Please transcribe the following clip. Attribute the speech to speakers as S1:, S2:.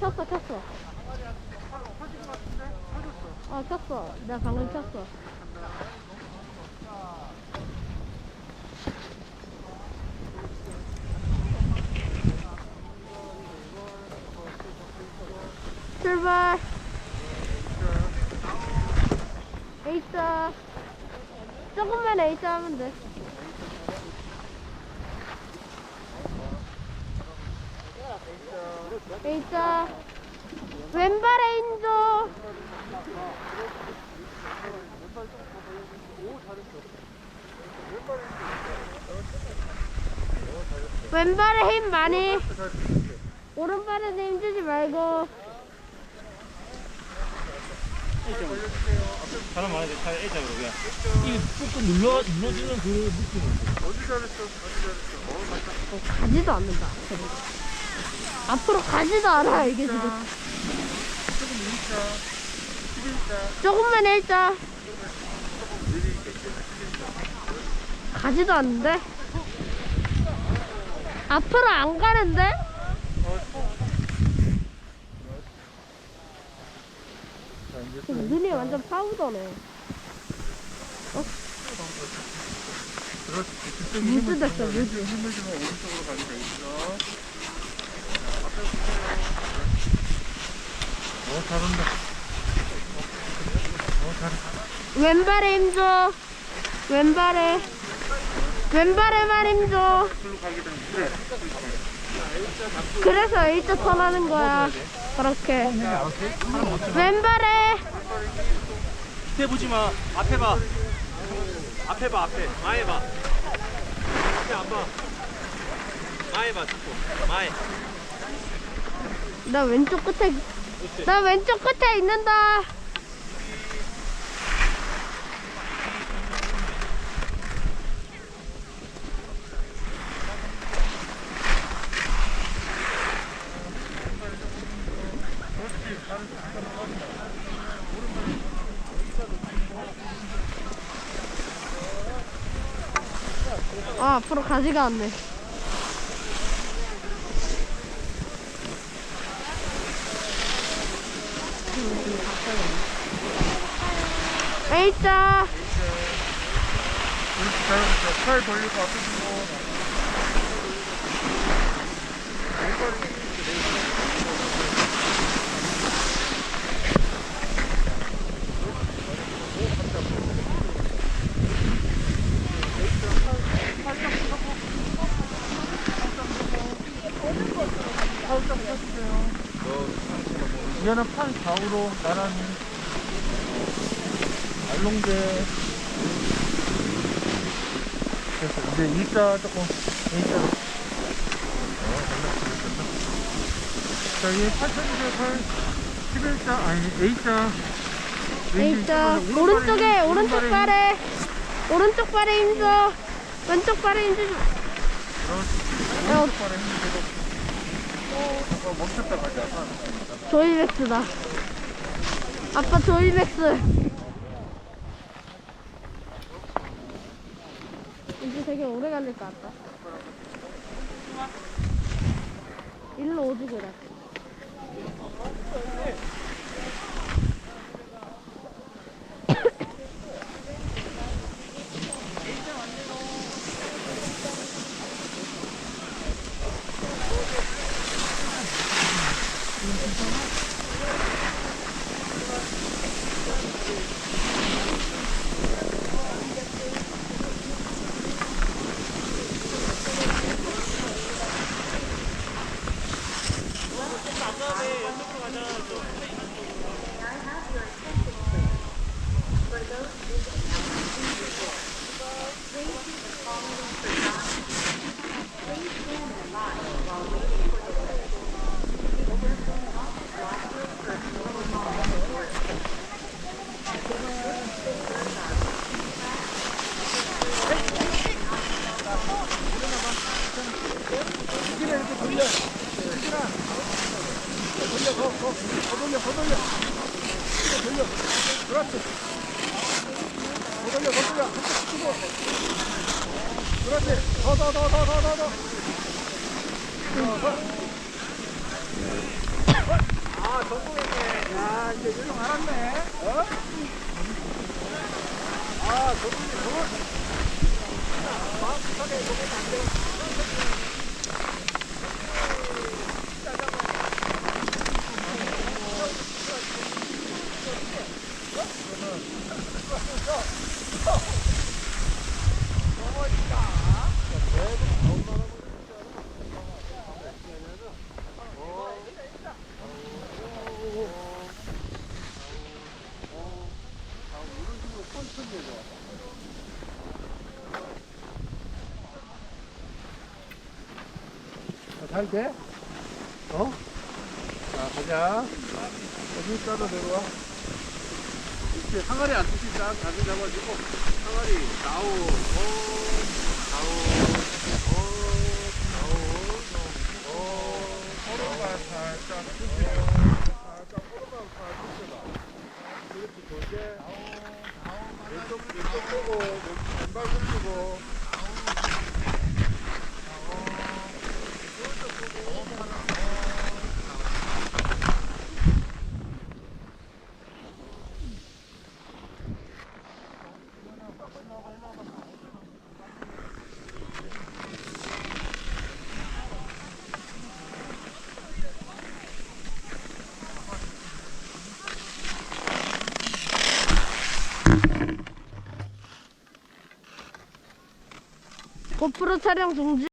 S1: 켰어 켰어. 어 켰어. 내가 방금 켰어. 출발. A자 조금만 A자 하면 돼 A자 왼발에 인조. 왼발에 힘 많이. 오른발에는 힘주지 말고.
S2: 사람 많은데 차 A자로 그냥. 이 꾹꾹 눌러 눌러주는 그 느낌은
S1: 가지도 않는다 앞으로 가지도 않아 이게 지금. 조금만 일자. 가지도 않는데? 앞으로 안 가는데? 눈이 완전 파우더네. 무즈 됐어 무즈
S3: 힘을 주면 오른쪽으로 가게 돼 있어. 어, 잘한다. 어, 잘해.
S1: 왼발에 힘줘. 왼발에. 왼발에만 힘줘.
S3: 그래.
S1: 그래서 A자 턴하는 거야. 그렇게. 왼발에.
S2: 앞에 보지 마. 앞에 봐. 앞에 봐 앞에. 마에 봐. 앞에 안 봐. 마에 봐 자꾸 마에.
S1: 나 왼쪽 끝에 나 왼쪽 끝에 있는다. 아 앞으로 가지가 않네 A자
S3: 이렇게 잘하고 팔 벌리고. 살짝 펴주세요. 얘는 팔 좌우로 나란히 알롱제 됐어. 이제 일자 조금 일자로. 어, 잘났어. 자, 얘 8천이죠, 8. 11자, 아니, A자.
S1: A자 오른쪽에 오른쪽 발에 오른쪽 발에 힘줘 왼쪽 발에
S3: 그렇지. 오른쪽 발에. 어, 잠깐 멈췄다 가자.
S1: 조이백스다. 아빠 조이백스. 이제 되게 오래 걸릴 것 같다. 일로 오지 그래
S3: Thank you. 거들려. 그렇지. 더, 더, 더, 더, 더, 더, 더. 더, 더. 성공했네. 야, 이제 요령 알았네. 어? 아, 저분이 뭐? 잘 돼? 어? 자, 가자. 어디 따라 내려와. 이렇게 항아리 안 뜨시 딱 자세 잡아주고, 항아리, 좌우, 오, 좌우, 오, 좌우, 오, 오른발 살짝. 그렇지, 그게, 왼쪽, 왼쪽 보고, 왼발 굽히고,
S1: 고프로 촬영 중지.